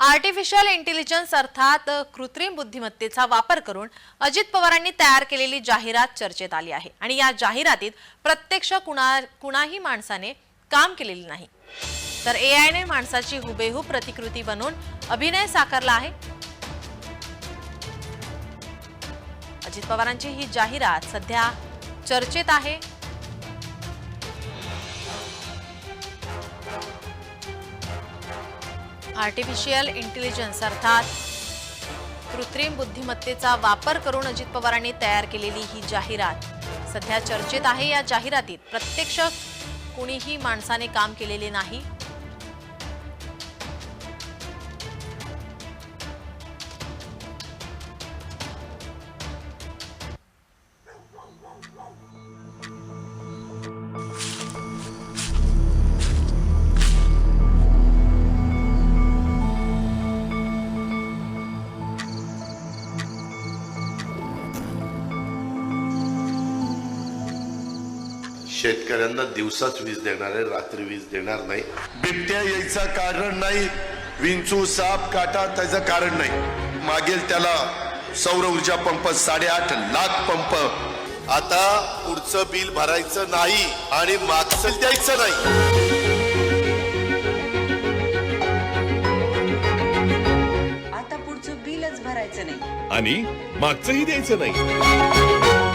Artificial intelligence अर्थात कृत्रिम बुद्धिमत्तेचा वापर करून अजित पवारांनी तयार केलेली जाहिरात चर्चेत आली आहे. आणि या जाहिरातीत प्रत्यक्ष कुणा कुणाही माणसाने काम केलेले नाही. तर ए आयने माणसाची हुबेहूब प्रतिकृती बनवून अभिनय साकारला आहे. अजित पवारांची ही जाहिरात सध्या चर्चेत आहे. आर्टिफिशियल इंटेलिजन्स अर्थात कृत्रिम बुद्धिमत्तेचा वापर करून अजित पवारांनी तयार केलेली ही जाहिरात. सध्या चर्चेत आहे या जाहिरातीत. प्रत्यक्ष कुणीही माणसाने काम केलेले नाही. शेतकऱ्यांना दिवसाच वीज देणार आहे रात्री वीज देणार नाही. बिबट्या यायचं कारण नाही विंचू साप काटा त्याचं कारण नाही. मागेल त्याला सौर ऊर्जा पंप साडेआठ लाख पंप. आता पुढचं बिल भरायचं नाही आणि मागचं द्यायचं नाही. आता पुढचं बिलच भरायचं नाही. आणि मागचंही द्यायचं नाही.